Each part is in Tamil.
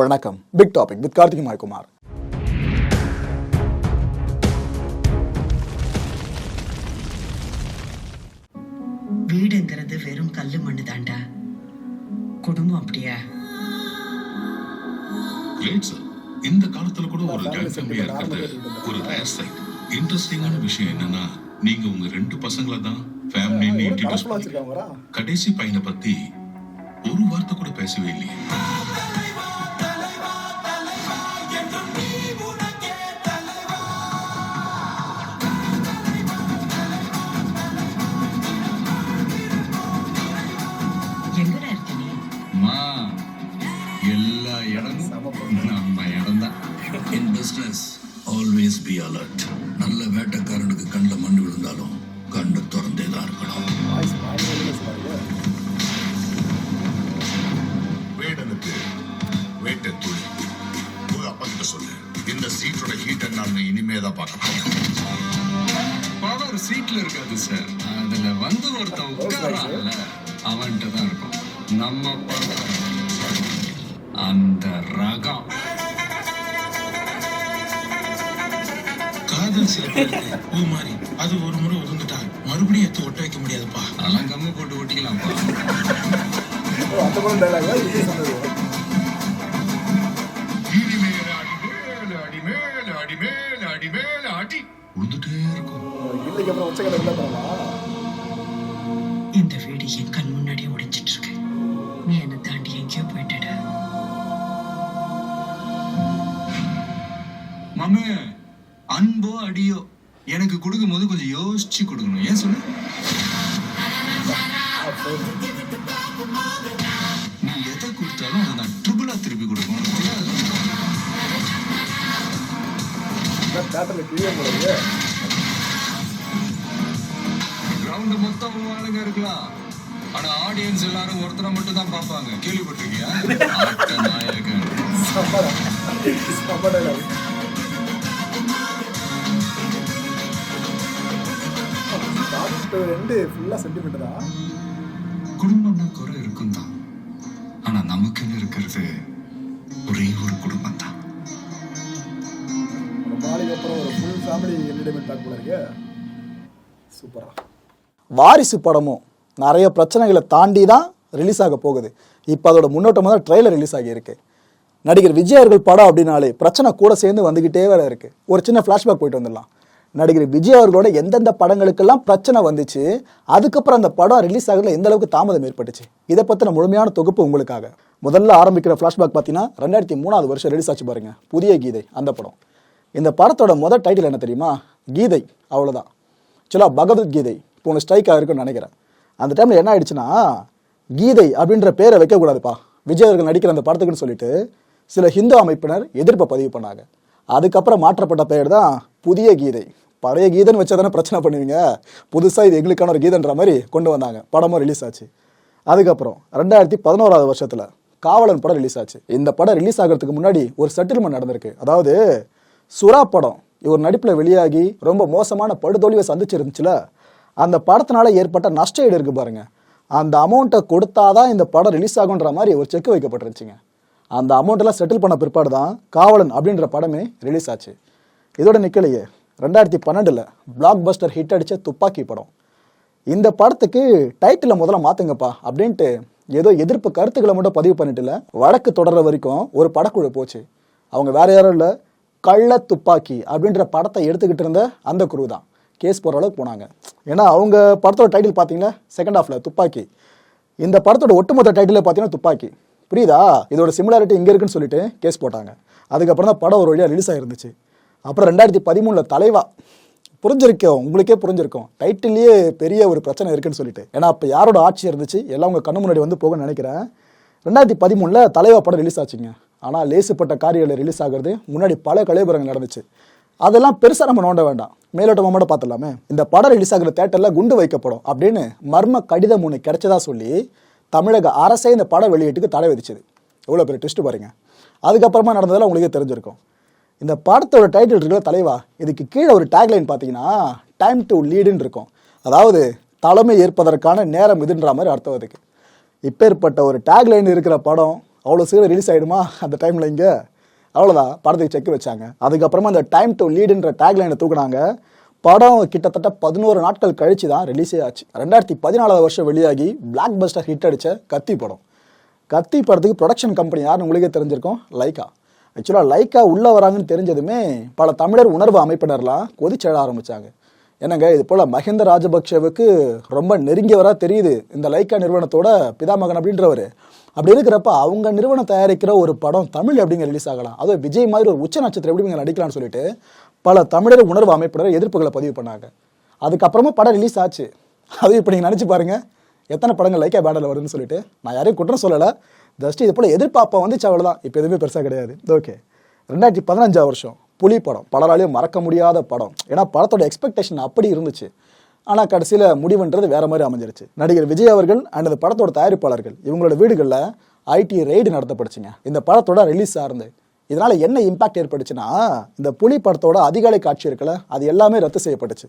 வணக்கம். பிக் டாபிக் வித் கார்த்திக் மாய்குமார் வீடுங்கிறது வெறும் கல்லு மண்ணு தாண்டா குடும்பம் அப்படியா? கிரேட் சார் இந்த காலத்துல கூட ஒரு ஜாயிண்ட் ஃபேமிலியா இருக்கிறது. ஒரு ரேர் சைட் இன்ட்ரெஸ்டிங்கான விஷயம் என்னன்னா நீங்க உங்க ரெண்டு பசங்களை தான் ஃபேமிலின்னு இன்ட்ரடியூஸ் கடைசி பையனை பத்தி ஒரு வார்த்தை கூட பேசவே இல்லையே. தான் பார்க்க பவர் சீட்ல இருக்காது சார் அதுல வந்து ஒருத்தன் உட்காரான்ல அவன்கிட்ட தான் இருக்கும். நம்ம பவர் அந்த ரகம். காதல் சில பூ மாதிரி அது ஒரு முறை உதிர்ந்துட்டா மறுபடியும் எடுத்து ஒட்ட வைக்க முடியாதுப்பா. அதெல்லாம் கம்மு போட்டு ஒட்டிக்கலாம்ப்பா. மேல அடி மேல அடி. உழுந்துட்டே இருக்கும். இல்லைக்கு அப்புறம் உச்சக்கடை இல்லை பண்ணலாம் இந்த வீடு என் கண் முன்னாடியே உடைச்சிட்டு இருக்கு நீ என்னை தாண்டி எங்கேயோ போயிட்டடா. மாமே அன்போ அடியோ எனக்கு கொடுக்கும் போது கொஞ்சம் யோசிச்சு கொடுக்கணும். ஏன் சொல்லு? தேட்டரில் கிளியர் பண்ணுறது கிரவுண்ட் மொத்தம் ஆளுங்க இருக்கலாம். ஆனா ஆடியன்ஸ் எல்லாரும் ஒருத்தரை மட்டும் தான் பார்ப்பாங்க. கேள்விப்பட்டிருக்கியா? நாயகன். ரெண்டு ஃபுல்லாக சென்டிமெண்ட் தான். குடும்பம்னா குறை இருக்கும் தான் ஆனா நமக்குன்னு இருக்கிறது என்டர்டைன்மெண்ட் பேக் சூப்பரா வாரிசு படமும் நிறைய பிரச்சனைகளை தாண்டி தான் ரிலீஸ் ஆக போகுது. இப்போ அதோட முன்னோட்டமாக தான் ட்ரெய்லர் ரிலீஸ் ஆகியிருக்கு. நடிகர் விஜய் அவர்கள் படம் அப்படின்னாலே பிரச்சனை கூட சேர்ந்து வந்துக்கிட்டே வேற இருக்கு. ஒரு சின்ன ஃப்ளாஷ்பேக் போயிட்டு வந்துடலாம். நடிகர் விஜய் அவர்களோட எந்தெந்த படங்களுக்கெல்லாம் பிரச்சனை வந்துச்சு அதுக்கப்புறம் அந்த படம் ரிலீஸ் ஆகிறதுல எந்த அளவுக்கு தாமதம் ஏற்பட்டுச்சு இதை பற்றின முழுமையான தொகுப்பு உங்களுக்காக. முதல்ல ஆரம்பிக்கிற ஃப்ளாஷ்பேக் பார்த்தீங்கன்னா ரெண்டாயிரத்தி மூணாவது வருஷம் ரிலீஸ் ஆச்சு பாருங்க. புதிய கீதை அந்த படம். இந்த படத்தோட மொதல் டைட்டில் என்ன தெரியுமா? கீதை. அவ்வளோதான் ஆக்சுவலாக பகவத்கீதை இப்போ ஒன்று ஸ்ட்ரைக் ஆகிருக்குன்னு நினைக்கிறேன். அந்த டைமில் என்ன ஆயிடுச்சுன்னா கீதை அப்படின்ற பேரை வைக்கக்கூடாதுப்பா விஜய் அவர்கள் நடிக்கிற அந்த படத்துக்குன்னு சொல்லிட்டு சில ஹிந்து அமைப்பினர் எதிர்ப்பை பதிவு பண்ணாங்க. அதுக்கப்புறம் மாற்றப்பட்ட பெயர் தான் புதிய கீதை. பழைய கீதைன்னு வச்சா தானே பிரச்சனை பண்ணுவீங்க? புதுசாக இது எங்களுக்கான ஒரு கீதைன்ற மாதிரி கொண்டு வந்தாங்க. படமும் ரிலீஸ் ஆச்சு. அதுக்கப்புறம் ரெண்டாயிரத்தி பதினோராவது வருஷத்தில் காவலன் படம் ரிலீஸ் ஆச்சு. இந்த படம் ரிலீஸ் ஆகிறதுக்கு முன்னாடி ஒரு செட்டில்மெண்ட் நடந்திருக்கு. அதாவது சுறா படம் இவர் நடிப்பில் வெளியாகி ரொம்ப மோசமான படுதோல்வியை சந்திச்சிருந்துச்சுல? அந்த படத்தினால ஏற்பட்ட நஷ்ட ஈடு இருக்கு பாருங்க. அந்த அமௌண்ட்டை கொடுத்தாதான் இந்த படம் ரிலீஸ் ஆகுன்ற மாதிரி ஒரு செக் வைக்கப்பட்டிருந்துச்சுங்க. அந்த அமௌண்ட்டெல்லாம் செட்டில் பண்ண பிற்பாடு தான் காவலன் அப்படின்ற படமே ரிலீஸ் ஆச்சு. இதோட நிக்கலையே. ரெண்டாயிரத்தி பன்னெண்டில் பிளாக் பஸ்டர் ஹிட் அடித்த துப்பாக்கி படம். இந்த படத்துக்கு டைட்டிலை முதல்ல மாற்றுங்கப்பா அப்படின்ட்டு ஏதோ எதிர்ப்பு கருத்துக்களை மட்டும் பதிவு பண்ணிட்டு இல்ல வழக்கு தொடர்ற வரைக்கும் ஒரு படக்குழு போச்சு. அவங்க வேற யாரும் இல்லை கள்ள துப்பாக்கி அப்படின்ற படத்தை எடுத்துக்கிட்டு இருந்த அந்த குரு தான். கேஸ் போடுற அளவுக்கு போனாங்க. ஏன்னா அவங்க படத்தோட டைட்டில் பார்த்தீங்கன்னா செகண்ட் ஆஃபில் துப்பாக்கி. இந்த படத்தோட ஒட்டுமொத்த டைட்டில் பார்த்தீங்கன்னா துப்பாக்கி. புரியுதா? இதோட சிமிலாரிட்டி இங்கே இருக்குன்னு சொல்லிட்டு கேஸ் போட்டாங்க. அதுக்கப்புறம் தான் படம் ஒரு வழியாக ரிலீஸ் ஆகிருந்துச்சு அப்புறம் ரெண்டாயிரத்தி பதிமூணில் தலைவா. புரிஞ்சிருக்கோம். உங்களுக்கே புரிஞ்சிருக்கும். டைட்டிலேயே பெரிய ஒரு பிரச்சனை இருக்குன்னு சொல்லிட்டு. ஏன்னா அப்போ யாரோட ஆட்சி இருந்துச்சு? எல்லாம் உங்கள் கண்ணு முன்னாடி வந்து போகணும்னு நினைக்கிறேன். ரெண்டாயிரத்தி பதிமூணில் தலைவா படம் ரிலீஸ் ஆச்சுங்க. ஆனால் லேசுப்பட்ட காரியங்கள் ரிலீஸ் ஆகிறது முன்னாடி பல கலைபுரங்கள் நடந்துச்சு. அதெல்லாம் பெருசாக நம்ம நோண்ட வேண்டாம். மேலோட்டமாக மட்டும் பார்த்துடலாமே. இந்த படம் ரிலீஸ் ஆகிற தேட்டரில் குண்டு வைக்கப்படும் அப்படின்னு மர்ம கடிதம் ஒன்று கிடைச்சதா சொல்லி தமிழக அரசே இந்த படம் வெளியீட்டுக்கு தடை விதிச்சது. எவ்வளோ பெரிய ட்விஸ்ட் பாருங்க. அதுக்கப்புறமா நடந்ததெல்லாம் உங்களுக்கே தெரிஞ்சிருக்கும். இந்த படத்தோட டைட்டில் இருக்கிற தலைவா? இதுக்கு கீழே ஒரு டேக்லைன் பார்த்தீங்கன்னா டைம் டு லீடுன்னு இருக்கும். அதாவது தலைமை ஏற்பதற்கான நேரம் இதுன்ற மாதிரி அர்த்தம் அதுக்கு. இப்பேற்பட்ட ஒரு டேக்லைன் இருக்கிற படம் அவ்வளோ சீக்கிரம் ரிலீஸ் ஆகிடுமா அந்த டைமில் இங்கே. அவ்வளோதான் படத்துக்கு செக் வச்சாங்க. அதுக்கப்புறமா அந்த டைம் டு லீடுன்ற டேக்லைனை தூக்குனாங்க. படம் கிட்டத்தட்ட பதினோரு நாட்கள் கழித்து தான் ரிலீஸே ஆச்சு. ரெண்டாயிரத்தி பதினாலாவது வருஷம் வெளியாகி பிளாக் பஸ்டர் ஹிட் அடித்த கத்தி படம். கத்தி படத்துக்கு ப்ரொடக்ஷன் கம்பெனி யாருன்னு உங்களுக்கே தெரிஞ்சிருக்கும். லைக்கா ஆக்சுவலாக லைக்கா உள்ளே வராங்கன்னு தெரிஞ்சதுமே பல தமிழர் உணர்வு அமைப்பினர்லாம் கொதிச்செழ ஆரம்பித்தாங்க என்னங்க இது போல் மஹிந்த ராஜபக்சேவுக்கு ரொம்ப நெருங்கியவராக தெரியுது இந்த லைக்கா நிறுவனத்தோட பிதாமகன் அப்படின்றவர். அப்படி இருக்கிறப்ப அவங்க நிறுவனம் தயாரிக்கிற ஒரு படம் தமிழ் எப்படிங்க ரிலீஸ் ஆகலாம். அதுவும் விஜய் மாதிரி ஒரு உச்ச நட்சத்திரம் எப்படிங்க நடிக்கலாம்னு சொல்லிட்டு பல தமிழர் உணர்வு அமைப்பினர் எதிர்ப்புகளை பதிவு பண்ணாங்க. அதுக்கப்புறமா படம் ரிலீஸ் ஆச்சு. அது இப்போ நீங்கள் நினச்சி பாருங்க. எத்தனை படங்கள் லைக்கா பேனரில் வருதுன்னு சொல்லிட்டு நான் யாரையும் குற்றம் சொல்லலை. ஜஸ்ட் இது போல் எதிர்பார்ப்பா வந்துச்சு அவ்வளோதான் இப்போ எதுவுமே பெருசாக கிடையாது. ஓகே ரெண்டாயிரத்தி பதினஞ்சாவது வருஷம். புலி படம். பலராலையும் மறக்க முடியாத படம். ஏன்னா படத்தோட எக்ஸ்பெக்டேஷன் அப்படி இருந்துச்சு. ஆனால் கடைசியில் முடிவுன்றது வேற மாதிரி அமைஞ்சிருச்சு. நடிகர் விஜய் அவர்கள் அண்ட் இந்த படத்தோட தயாரிப்பாளர்கள் இவங்களோட வீடுகளில் ஐடி ரெய்டு நடத்தப்படுச்சுங்க. இந்த படத்தோட ரிலீஸ் ஆருந்து இதனால் என்ன இம்பாக்ட் ஏற்பட்டுச்சுன்னா இந்த புலி படத்தோட அதிகாலை காட்சி இருக்கல அது எல்லாமே ரத்து செய்யப்பட்டுச்சு.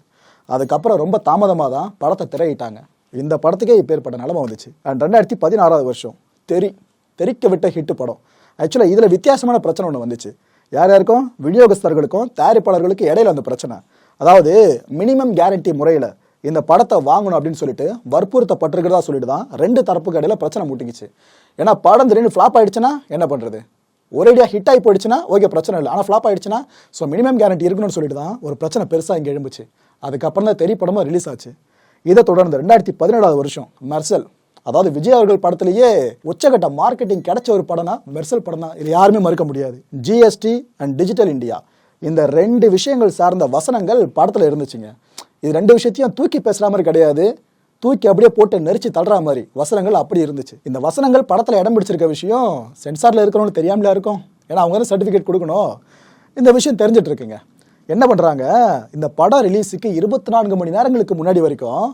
அதுக்கப்புறம் ரொம்ப தாமதமாக தான் படத்தை திரையிட்டாங்க. இந்த படத்துக்கே இப்பேற்பட்ட நிலமை வந்துச்சு. அண்ட் ரெண்டாயிரத்தி பதினாறாவது வருஷம் தெரி தெறிக்க விட்ட ஹிட்டு படம். ஆக்சுவலாக இதில் வித்தியாசமான பிரச்சனை ஒன்று வந்துச்சு. யார் யாருக்கும்? விநியோகஸ்தர்களுக்கும் தயாரிப்பாளர்களுக்கும் இடையில அந்த பிரச்சனை. அதாவது மினிமம் கேரண்டி முறையில் இந்த படத்தை வாங்கணும் அப்படின்னு சொல்லிட்டு வற்புறுத்தப்பட்டிருக்கிறதா சொல்லிட்டு தான் ரெண்டு தரப்புக்கு இடையில பிரச்சனை முட்டிக்கிச்சு. ஏன்னா படம் திடீர்னு ஃப்ளாப் ஆயிடுச்சுன்னா என்ன பண்ணுறது ஒரேடியாக ஹிட் ஆகி போயிடுச்சுன்னா ஓகே பிரச்சனை இல்லை. ஆனால் ஃப்ளாப் ஆயிடுச்சுன்னா ஸோ மினிமம் கேரண்டி இருக்கணும்னு சொல்லிட்டு தான் ஒரு பிரச்சனை பெருசாக இங்கே எழும்புச்சு. அதுக்கப்புறம் தான் தெரி ரிலீஸ் ஆச்சு. இதை தொடர்ந்து ரெண்டாயிரத்தி பதினேழாவது வருஷம் மெர்சல் அதாவது விஜய் அவர்கள் படத்திலேயே உச்சகட்ட மார்க்கெட்டிங் கிடைச்ச ஒரு படம்னா மெர்சல் படம் தான் இது யாருமே மறுக்க முடியாது. ஜிஎஸ்டி அண்ட் டிஜிட்டல் இந்தியா இந்த ரெண்டு விஷயங்கள் சார்ந்த வசனங்கள் படத்தில் இருந்துச்சுங்க. இது ரெண்டு விஷயத்தையும் தூக்கி பேசுகிற மாதிரி கிடையாது. தூக்கி அப்படியே போட்டு நெரிச்சு தள்ளுற மாதிரி வசனங்கள் அப்படி இருந்துச்சு. இந்த வசனங்கள் படத்தில் இடம் பிடிச்சிருக்க விஷயம் சென்சாரில் இருக்கிறவனு தெரியாமலா இருக்கும்? ஏன்னா அவங்க தான் சர்டிஃபிகேட் கொடுக்கணும். இந்த விஷயம் தெரிஞ்சிட்டு இருக்குங்க. என்ன பண்ணுறாங்க இந்த படம் ரிலீஸுக்கு இருபத்தி நான்கு மணி நேரங்களுக்கு முன்னாடி வரைக்கும்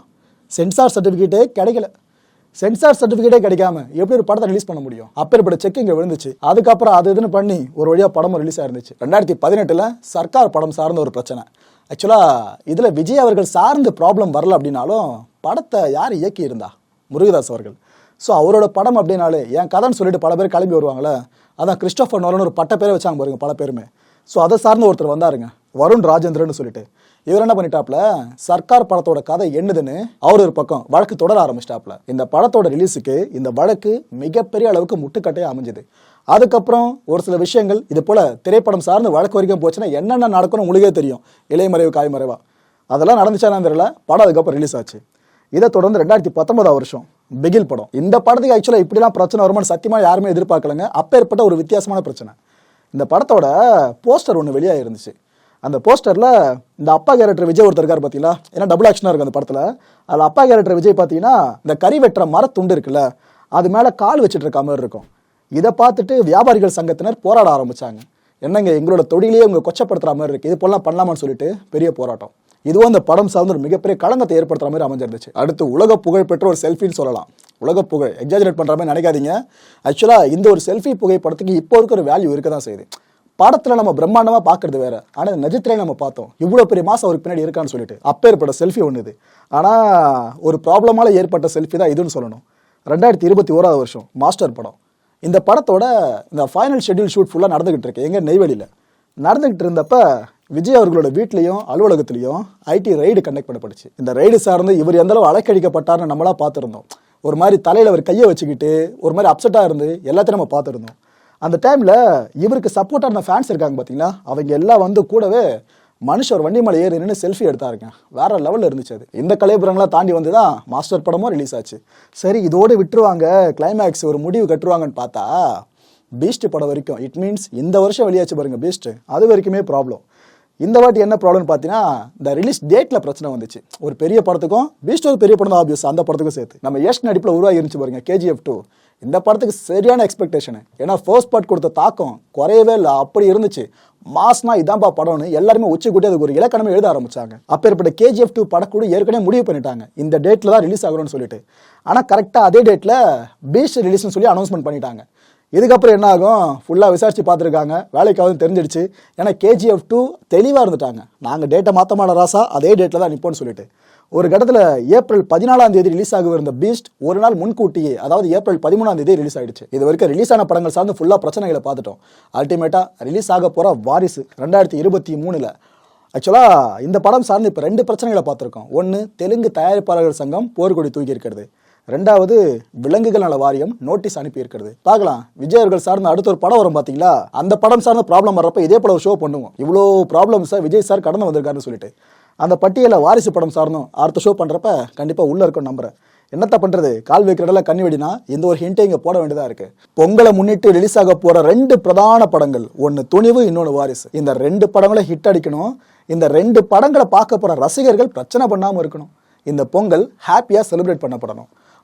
சென்சார் சர்டிஃபிகேட்டே கிடைக்கல. சென்சார் சர்டிஃபிகேட்டே கிடைக்காம எப்படி ஒரு படத்தை ரிலீஸ் பண்ண முடியும்? அப்பேற்பட்ட செக் இங்கே விழுந்துச்சு. அதுக்கப்புறம் அது இதுன்னு பண்ணி ஒரு வழியாக படமும் ரிலீஸ் ஆயிருந்துச்சு. ரெண்டாயிரத்தி பதினெட்டில் சர்க்கார் படம் சார்ந்த ஒரு பிரச்சனை. ஆக்சுவலாக இதில் விஜய் அவர்கள் சார்ந்து ப்ராப்ளம் வரல அப்படின்னாலும் படத்தை யார் இயக்கி இருந்தா முருகதாஸ் அவர்கள். ஸோ அவரோட படம் அப்படின்னாலே என் கதைன்னு சொல்லிட்டு பல பேர் கிளம்பி வருவாங்களே அதான் கிறிஸ்டோஃபர் நோலன் ஒரு பட்ட பேரை வச்சாங்க பாருங்க பல பேருமே. ஸோ அதை சார்ந்த ஒருத்தர் வந்தாருங்க. வருண் ராஜேந்திரன் சொல்லிட்டு. இவர் என்ன பண்ணிட்டாப்ல சர்க்கார் படத்தோட கதை என்னதுன்னு அவர் ஒரு பக்கம் வழக்கு தொடர ஆரம்பிச்சிட்டாப்ல இந்த படத்தோட ரிலீஸுக்கு இந்த வழக்கு மிகப்பெரிய அளவுக்கு முட்டுக்கட்டையா அமைஞ்சது. அதுக்கப்புறம் ஒரு சில விஷயங்கள் இது போல திரைப்படம் சார்ந்து வழக்கு வரைக்கும் போச்சுன்னா என்னென்ன நடக்கணும் உங்களுக்கே தெரியும். இலைமறைவு காய்மறைவா அதெல்லாம் நடந்துச்சானு தெரியல. படம் அதுக்கப்புறம் ரிலீஸ் ஆச்சு. இதை தொடர்ந்து ரெண்டாயிரத்தி பத்தொன்பதாம் வருஷம் பிகில் படம். இந்த படத்துக்கு ஆக்சுவலாக இப்படிலாம் பிரச்சனை வருமானு சத்தியமாக யாருமே எதிர்பார்க்கலங்க. அப்பேற்பட்ட ஒரு வித்தியாசமான பிரச்சனை. இந்த படத்தோட போஸ்டர் ஒன்று வெளியாக இருந்துச்சு அந்த போஸ்டரில் இந்த அப்பா கேரக்டர் விஜய் ஒருத்தர் இருக்கார் பார்த்தீங்களா ஏன்னா டபுள் ஆக்ஷனாக இருக்கும் அந்த படத்தில். அதில் அப்பா கேரக்டர் விஜய் பார்த்தீங்கன்னா இந்த கறி வெட்டுற மரத்துண்டு இருக்குல்ல அது மேலே கால் வச்சுட்டு இருக்க மாதிரி இருக்கும். இதை பார்த்துட்டு வியாபாரிகள் சங்கத்தினர் போராட ஆரம்பிச்சாங்க. என்னங்க எங்களோட தொழிலையே உங்க கொச்சப்படுத்துற மாதிரி இருக்கு. இது போலாம் பண்ணலாமான்னு சொல்லிட்டு பெரிய போராட்டம். இதுவும் அந்த படம் சார்ந்த ஒரு மிகப்பெரிய களங்கத்தை ஏற்படுத்துற மாதிரி அமைஞ்சிருந்துச்சு. அடுத்து உலக புகழ் பெற்ற ஒரு செல்ஃபின்னு சொல்லலாம். உலக புகழ் எக்ஸாஜரேட் பண்ற மாதிரி நினைக்காதீங்க. ஆக்சுவலா இந்த ஒரு செல்ஃபி புகைப்படத்துக்கு இப்போ இருக்கிற வேல்யூ இருக்க தான் செய்யுது. படத்துல நம்ம பிரம்மாண்டமா பாக்குறது வேற. ஆனா நஜத்திரையை நம்ம பார்த்தோம். இவ்வளவு பெரிய மாசம் அவருக்கு பின்னாடி இருக்கான்னு சொல்லிட்டு. அப்பேற்பட்ட செல்ஃபி ஒன்று இது. ஆனா ஒரு ப்ராப்ளமால ஏற்பட்ட செல்ஃபி தான் இதுன்னு சொல்லணும். ரெண்டாயிரத்தி இருபத்தி ஓராவது வருஷம் மாஸ்டர் படம். இந்த படத்தோட இந்த ஃபைனல் ஷெட்யூல் ஷூட் ஃபுல்லாக நடந்துகிட்டு இருக்கு. எங்க? நெய்வேலியில். நடந்துகிட்டு இருந்தப்ப விஜய் அவர்களோட வீட்லேயும் அலுவலகத்திலையும் ஐடி ரைடு கண்டக்ட் பண்ணப்படுச்சு இந்த ரைடு சார்ந்து இவர் எந்த அளவு அலைக்கழிக்கப்பட்டார்னு நம்மளா பார்த்துருந்தோம். ஒரு மாதிரி தலையில் அவர் கையை வச்சுக்கிட்டு ஒரு மாதிரி அப்செட்டாக இருந்து எல்லாத்தையும் நம்ம பார்த்துருந்தோம். அந்த டைமில் இவருக்கு சப்போர்ட்டாக இருந்த ஃபேன்ஸ் இருக்காங்க பார்த்தீங்களா அவங்க எல்லாம் வந்து கூடவே மனுஷர் வண்டி மேலே ஏறி நின்று செல்ஃபி எடுத்தாருங்க. வேற லெவலில் இருந்துச்சு அது. இந்த கலைபுரங்களாம் தாண்டி வந்து தான் மாஸ்டர் படமும் ரிலீஸ் ஆச்சு. சரி இதோடு விட்டுருவாங்க. கிளைமேக்ஸ் ஒரு முடிவு கட்டுருவாங்கன்னு பார்த்தா பீஸ்ட் படம் வரைக்கும் இட் மீன்ஸ் இந்த வருஷம் வெளியாச்சு பாருங்க பீஸ்ட் அது வரைக்குமே ப்ராப்ளம் இந்த வாட்டி என்ன ப்ராப்ளம்னு பார்த்தீங்கன்னா இந்த ரிலீஸ் டேட்டில் பிரச்சனை வந்துச்சு. ஒரு பெரிய படத்துக்கும் பீஸ்ட் ஒரு பெரிய படம் தான் ஆபியஸ் அந்த படத்துக்கும் சேர்த்து. நம்ம யஷ் நடிப்பில் உருவாகி இருந்துச்சு பாருங்க கேஜிஎஃப் டூ இந்த படத்துக்கு சரியான எக்ஸ்பெக்டேஷன் ஏன்னா ஃபர்ஸ்ட் பார்ட் கொடுத்த தாக்கம் குறையவே இல்லை. அப்படி இருந்துச்சு. மாஸ்னா இதான்பா படம்னு எல்லாருமே உச்சி கூட்டி அதுக்கு ஒரு இலக்கணமே எழுத ஆரம்பிச்சாங்க. அப்பேற்பட்ட கேஜிஎஃப் டூ படக்கூட ஏற்கனவே முடிவு பண்ணிட்டாங்க. இந்த டேட்டில் தான் ரிலீஸ் ஆகணும்னு சொல்லிட்டு. ஆனால் கரெக்டாக அதே டேட்டில் பீஸ்ட் ரிலீஸ்னு சொல்லி அனௌன்ஸ்மெண்ட் பண்ணிட்டாங்க. இதுக்கப்புறம் என்ன ஆகும்? ஃபுல்லாக விசாரித்து பார்த்துருக்காங்க. வேலைக்காவது தெரிஞ்சிடுச்சு. ஏன்னா கேஜிஎஃப் டூ தெளிவாக இருந்துட்டாங்க. நாங்கள் டேட்டை மாற்ற மாட ராசா. அதே டேட்டில் தான் நிற்போம்னு சொல்லிட்டு. ஒரு கட்டத்தில் ஏப்ரல் பதினாலாம் தேதி ரிலீஸ் ஆகவிருந்த பீஸ்ட் ஒரு நாள் முன்கூட்டியே அதாவது ஏப்ரல் பதிமூணாம் தேதி ரிலீஸ் ஆயிடுச்சு. இது வரைக்கும் ரிலீஸ் ஆன படங்கள் சார்ந்து ஃபுல்லாக பிரச்சனைகளை பார்த்துட்டோம். அல்டிமேட்டாக ரிலீஸ் ஆக போகிற வாரிசு ரெண்டாயிரத்தி இருபத்தி மூணில். ஆக்சுவலாக இந்த படம் சார்ந்து இப்போ ரெண்டு பிரச்சனைகளை பார்த்துருக்கோம். ஒன்று தெலுங்கு தயாரிப்பாளர்கள் சங்கம் போர்க்கொடி தூக்கி இருக்கிறது. ரெண்டாவது விலங்குகள் நல வாரியம் நோட்டீஸ் அனுப்பி இருக்கிறது. பார்க்கலாம் விஜய் அவர்கள் சார்ந்த அடுத்த ஒரு படம் வரும் பார்த்தீங்களா அந்த படம் சார்ந்த ப்ராப்ளம் வர்றப்ப இதே போல ஷோ பண்ணுவோம். இவ்வளோ ப்ராப்ளம்ஸை விஜய் சார் கடந்து வந்திருக்காருன்னு சொல்லிட்டு. அந்த பட்டியலை வாரிசு படம் சார்ந்தும் அடுத்த ஷோ பண்ணுறப்ப கண்டிப்பாக உள்ளே இருக்கும் நம்புறேன். என்னத்த பண்ணுறது கால் வைக்கிற இடத்துல கண்ணி வெடினா இந்த ஒரு ஹிண்ட்டை இங்கே போட வேண்டியதாக இருக்குது பொங்கலை முன்னிட்டு ரிலீஸ் ஆக போகிற ரெண்டு பிரதான படங்கள் ஒன்று துணிவு இன்னொன்று வாரிசு. இந்த ரெண்டு படங்களை ஹிட் அடிக்கணும். இந்த ரெண்டு படங்களை பார்க்க போகிற ரசிகர்கள் பிரச்சனை பண்ணாமல் இருக்கணும். இந்த பொங்கல் ஹாப்பியாக செலிப்ரேட் பண்ணப்படணும்.